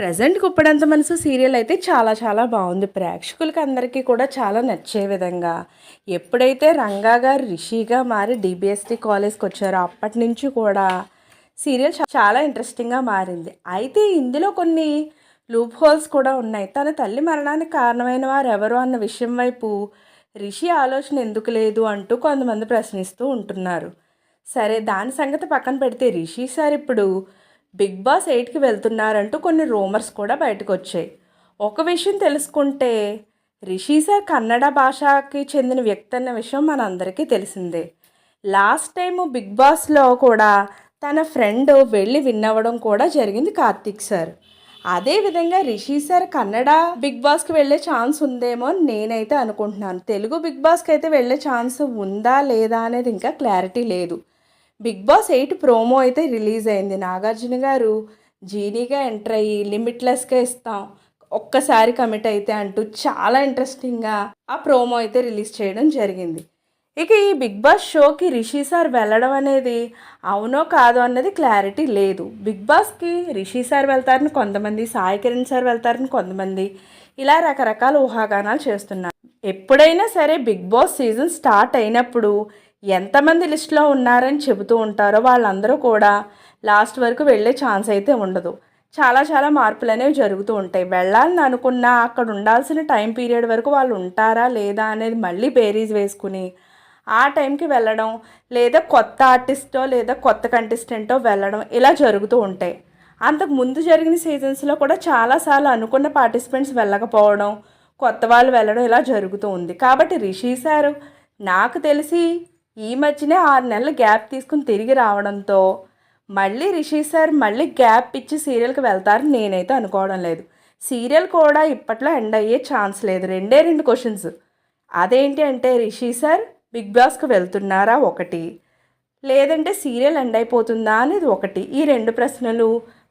Present కుప్పడంత మనసు serial అయితే చాలా చాలా బాగుంది. ప్రేక్షకులకి అందరికీ కూడా చాలా నచ్చే విధంగా. ఎప్పుడైతే రంగా గారు రిషిగా మారి డిబిఎస్టి కాలేజ్కి వచ్చారో అప్పటి నుంచి కూడా సీరియల్ చాలా ఇంట్రెస్టింగ్గా మారింది. అయితే ఇందులో కొన్ని లూప్ హోల్స్ కూడా ఉన్నాయి. తన తల్లి మరణానికి కారణమైన వారు ఎవరు అన్న విషయం వైపు రిషి ఆలోచన ఎందుకు లేదు అంటూ కొంతమంది ప్రశ్నిస్తూ ఉంటున్నారు. సరే దాని సంగతి పక్కన పెడితే రిషి సార్ ఇప్పుడు బిగ్ బాస్ ఎయిట్కి వెళ్తున్నారంటూ కొన్ని రూమర్స్ కూడా బయటకు వచ్చాయి ఒక విషయం తెలుసుకుంటే రిషి సార్ కన్నడ భాషకి చెందిన వ్యక్తి అన్న విషయం మనందరికీ తెలిసిందే. లాస్ట్ టైం బిగ్ బాస్లో కూడా తన ఫ్రెండ్ వెళ్ళి విన్నవడం కూడా జరిగింది కార్తీక్ సార్. అదేవిధంగా రిషి సార్ కన్నడ బిగ్ బాస్కి వెళ్ళే ఛాన్స్ ఉందేమో అని నేనైతే అనుకుంటున్నాను. తెలుగు బిగ్ బాస్కి అయితే వెళ్ళే ఛాన్స్ ఉందా లేదా అనేది ఇంకా క్లారిటీ లేదు. బిగ్ బాస్ ఎయిట్ ప్రోమో అయితే రిలీజ్ అయింది. నాగార్జున గారు జీనీగా ఎంటర్ అయ్యి లిమిట్లెస్గా ఇస్తాం. ఒక్కసారి కమిట్ అయితే అంటూ చాలా ఇంట్రెస్టింగ్గా ఆ ప్రోమో అయితే రిలీజ్ చేయడం జరిగింది. ఇక ఈ బిగ్ బాస్ షోకి రిషి సార్ వెళ్ళడం అనేది అవునో కాదో అన్నది క్లారిటీ లేదు. బిగ్ బాస్కి రిషి సార్ వెళ్తారని కొంతమంది సాయి కిరణ్ సార్ వెళ్తారని కొంతమంది ఇలా రకరకాల ఊహాగానాలు చేస్తున్నారు. ఎప్పుడైనా సరే బిగ్ బాస్ సీజన్ స్టార్ట్ అయినప్పుడు ఎంతమంది లిస్ట్లో ఉన్నారని చెబుతూ ఉంటారో వాళ్ళందరూ కూడా లాస్ట్ వరకు వెళ్ళే ఛాన్స్ అయితే ఉండదు. చాలా చాలా మార్పులు అనేవి జరుగుతూ ఉంటాయి. వెళ్ళాలని అనుకున్నా అక్కడ ఉండాల్సిన టైం పీరియడ్ వరకు వాళ్ళు ఉంటారా లేదా అనేది మళ్ళీ బేరీజ్ వేసుకుని ఆ టైంకి వెళ్ళడం లేదా కొత్త ఆర్టిస్టో లేదా కొత్త కంటెస్టెంటో వెళ్ళడం ఇలా జరుగుతూ ఉంటాయి. అంతకు ముందు జరిగిన సీజన్స్లో కూడా చాలాసార్లు అనుకున్న పార్టిసిపెంట్స్ వెళ్ళకపోవడం కొత్త వాళ్ళు వెళ్ళడం ఇలా జరుగుతూ ఉంది. కాబట్టి రిషి సార్ నాకు తెలిసి ఈ మధ్యనే ఆరు నెలలు గ్యాప్ తీసుకుని తిరిగి రావడంతో మళ్ళీ రిషి సార్ మళ్ళీ గ్యాప్ ఇచ్చి సీరియల్కి వెళ్తారని నేనైతే అనుకోవడం లేదు. సీరియల్ కూడా ఇప్పట్లో ఎండ్ అయ్యే ఛాన్స్ లేదు. రెండే రెండు క్వశ్చన్స్. అదేంటి అంటే రిషి సార్ బిగ్ బాస్కి వెళ్తున్నారా ఒకటి. లేదంటే సీరియల్ ఎండ్ అయిపోతుందా అనేది ఒకటి. ఈ రెండు ప్రశ్నలు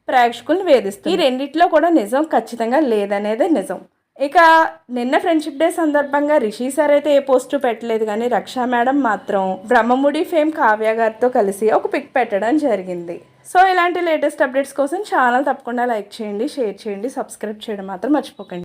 ప్రేక్షకులను వేధిస్తాయి ఈ రెండిట్లో కూడా నిజం ఖచ్చితంగా లేదనేదే నిజం. ఇక నిన్న ఫ్రెండ్షిప్ డే సందర్భంగా రిషి సార్ అయితే ఏ పోస్టు పెట్టలేదు కానీ రక్షా మేడం మాత్రం బ్రహ్మముడి ఫేమ్ కావ్య గారితో కలిసి ఒక పిక్ పెట్టడం జరిగింది. సో ఇలాంటి లేటెస్ట్ అప్డేట్స్ కోసం ఛానల్ తప్పకుండా లైక్ చేయండి షేర్ చేయండి సబ్స్క్రైబ్ చేయడం మాత్రం మర్చిపోకండి.